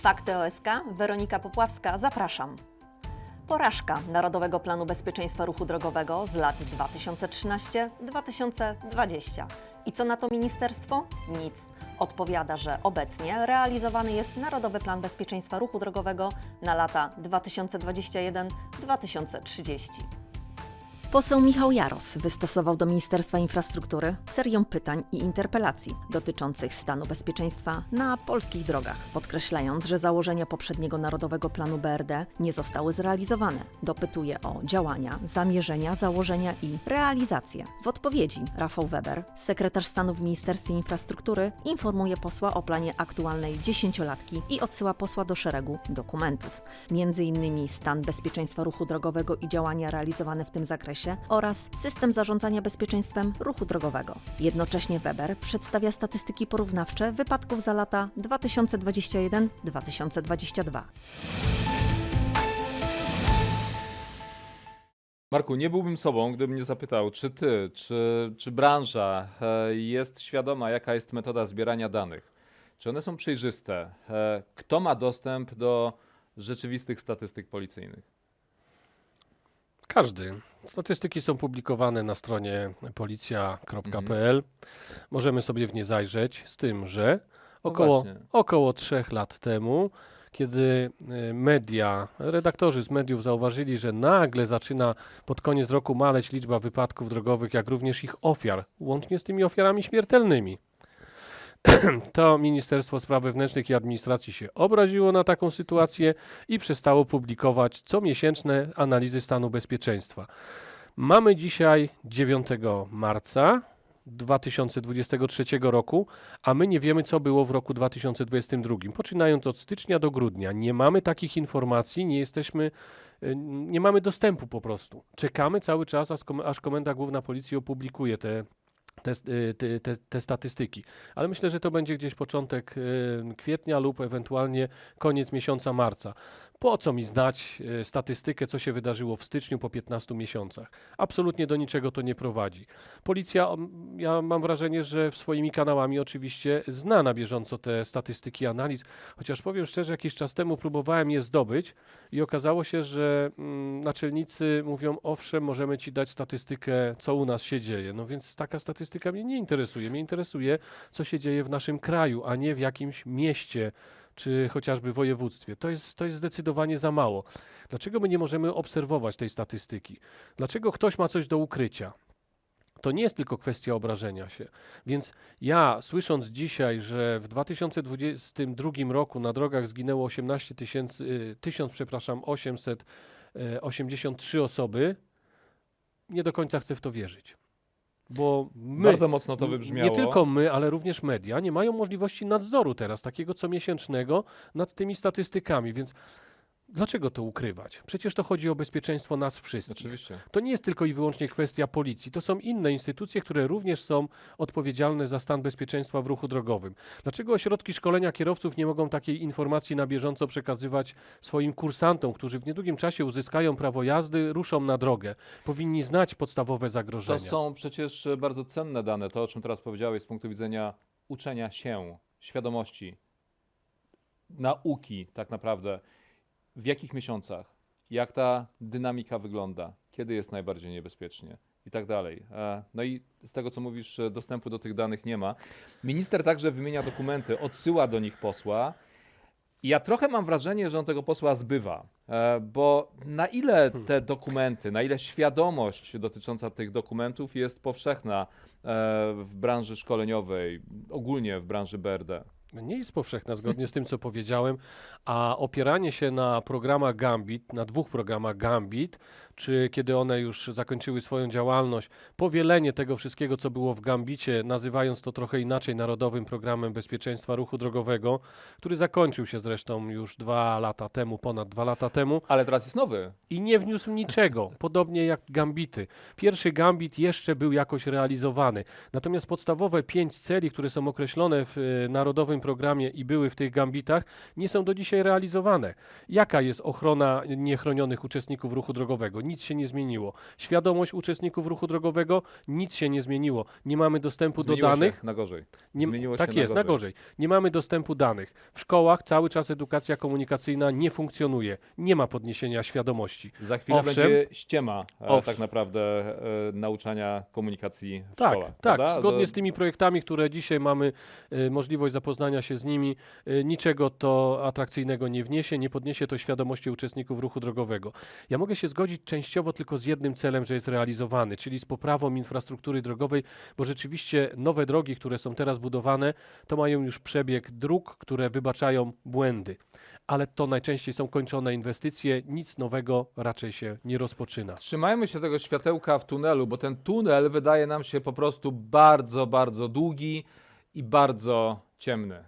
Fakty OSK, Weronika Popławska, zapraszam. Porażka Narodowego Planu Bezpieczeństwa Ruchu Drogowego z lat 2013-2020. I co na to ministerstwo? Nic. Odpowiada, że obecnie realizowany jest Narodowy Plan Bezpieczeństwa Ruchu Drogowego na lata 2021-2030. Poseł Michał Jaros wystosował do Ministerstwa Infrastruktury serię pytań i interpelacji dotyczących stanu bezpieczeństwa na polskich drogach, podkreślając, że założenia poprzedniego Narodowego Planu BRD nie zostały zrealizowane. Dopytuje o działania, zamierzenia, założenia i realizacje. W odpowiedzi Rafał Weber, sekretarz stanu w Ministerstwie Infrastruktury, informuje posła o planie aktualnej dziesięciolatki i odsyła posła do szeregu dokumentów. Między innymi stan bezpieczeństwa ruchu drogowego i działania realizowane w tym zakresie oraz system zarządzania bezpieczeństwem ruchu drogowego. Jednocześnie Weber przedstawia statystyki porównawcze wypadków za lata 2021-2022. Marku, nie byłbym sobą, gdybym nie zapytał, czy ty, czy, czy branża e, jest świadoma, jaka jest metoda zbierania danych? Czy one są przejrzyste? E, Kto ma dostęp do rzeczywistych statystyk policyjnych? Każdy. Statystyki są publikowane na stronie policja.pl. Możemy sobie w nie zajrzeć, z tym, że No około, właśnie. około trzech lat temu, kiedy y, media, redaktorzy z mediów zauważyli, że nagle zaczyna pod koniec roku maleć liczba wypadków drogowych, jak również ich ofiar, łącznie z tymi ofiarami śmiertelnymi. To Ministerstwo Spraw Wewnętrznych i Administracji się obraziło na taką sytuację i przestało publikować comiesięczne analizy stanu bezpieczeństwa. Mamy dzisiaj 9 marca 2023 roku, a my nie wiemy, co było w roku 2022. Poczynając od stycznia do grudnia, nie mamy takich informacji, nie jesteśmy, y, nie mamy dostępu po prostu. Czekamy cały czas, aż kom- aż Komenda Główna Policji opublikuje te te, y, te, te, te statystyki. Ale myślę, że to będzie gdzieś początek y, kwietnia lub ewentualnie koniec miesiąca marca. Po co mi znać y, statystykę, co się wydarzyło w styczniu po 15 miesiącach? Absolutnie do niczego to nie prowadzi. Policja, ja mam wrażenie, że swoimi kanałami oczywiście zna na bieżąco te statystyki analiz, chociaż powiem szczerze, jakiś czas temu próbowałem je zdobyć i okazało się, że mm, naczelnicy mówią, owszem, możemy ci dać statystykę, co u nas się dzieje. No więc taka statystyka mnie nie interesuje. Mnie interesuje, co się dzieje w naszym kraju, a nie w jakimś mieście czy chociażby województwie. To jest, to jest zdecydowanie za mało. Dlaczego my nie możemy obserwować tej statystyki? Dlaczego ktoś ma coś do ukrycia? To nie jest tylko kwestia obrażenia się. Więc ja, słysząc dzisiaj, że w 2022 roku na drogach zginęło 18 tysięcy, y, 1000, przepraszam, 883 osoby, nie do końca chcę w to wierzyć. Bo my, Bardzo mocno to wybrzmiało. nie tylko my, ale również media nie mają możliwości nadzoru teraz, takiego comiesięcznego, nad tymi statystykami, więc dlaczego to ukrywać? Przecież to chodzi o bezpieczeństwo nas wszystkich. Oczywiście. To nie jest tylko i wyłącznie kwestia policji, to są inne instytucje, które również są odpowiedzialne za stan bezpieczeństwa w ruchu drogowym. Dlaczego ośrodki szkolenia kierowców nie mogą takiej informacji na bieżąco przekazywać swoim kursantom, którzy w niedługim czasie uzyskają prawo jazdy, ruszą na drogę? Powinni znać podstawowe To zagrożenia. są przecież bardzo cenne dane, to o czym teraz powiedziałeś z punktu widzenia uczenia się, świadomości, nauki tak naprawdę. W jakich miesiącach, jak ta dynamika wygląda, kiedy jest najbardziej niebezpiecznie i tak dalej. E, No i z tego, co mówisz, e, dostępu do tych danych nie ma. Minister także wymienia dokumenty, odsyła do nich posła. I ja trochę mam wrażenie, że on tego posła zbywa, e, bo na ile te dokumenty, na ile świadomość dotycząca tych dokumentów jest powszechna w branży szkoleniowej, ogólnie w branży BRD? Nie jest powszechna, zgodnie z tym, co powiedziałem, a opieranie się na programach Gambit, na dwóch programach Gambit, czy kiedy one już zakończyły swoją działalność, powielenie tego wszystkiego, co było w Gambicie, nazywając to trochę inaczej Narodowym Programem Bezpieczeństwa Ruchu Drogowego, który zakończył się zresztą już dwa lata temu, ponad dwa lata temu, Ale teraz jest nowy. i nie wniósł niczego, podobnie jak gambity. Pierwszy gambit jeszcze był jakoś realizowany, natomiast podstawowe pięć celi, które są określone w e, Narodowym Programie i były w tych gambitach, nie są do dzisiaj realizowane. Jaka jest ochrona niechronionych uczestników ruchu drogowego? Nic się nie zmieniło. Świadomość uczestników ruchu drogowego, nic się nie zmieniło. Nie mamy dostępu Zmieniło do się danych. na gorzej. Nie, Zmieniło tak się jest, na gorzej. Nie mamy dostępu danych. W szkołach cały czas edukacja komunikacyjna nie funkcjonuje. Nie ma podniesienia świadomości. Za chwilę Owszem. będzie ściema e, Owszem. tak naprawdę e, nauczania komunikacji w Tak, szkołach. tak. prawda? Zgodnie z tymi projektami, które dzisiaj mamy e, możliwość zapoznania się z nimi, e, niczego to atrakcyjnego nie wniesie, nie podniesie to świadomości uczestników ruchu drogowego. Ja mogę się zgodzić częściowo tylko z jednym celem, że jest realizowany, czyli z poprawą infrastruktury drogowej, bo rzeczywiście nowe drogi, które są teraz budowane, to mają już przebieg dróg, które wybaczają błędy. Ale to najczęściej są kończone inwestycje, nic nowego raczej się nie rozpoczyna. Trzymajmy się tego światełka w tunelu, bo ten tunel wydaje nam się po prostu bardzo, bardzo długi i bardzo ciemny.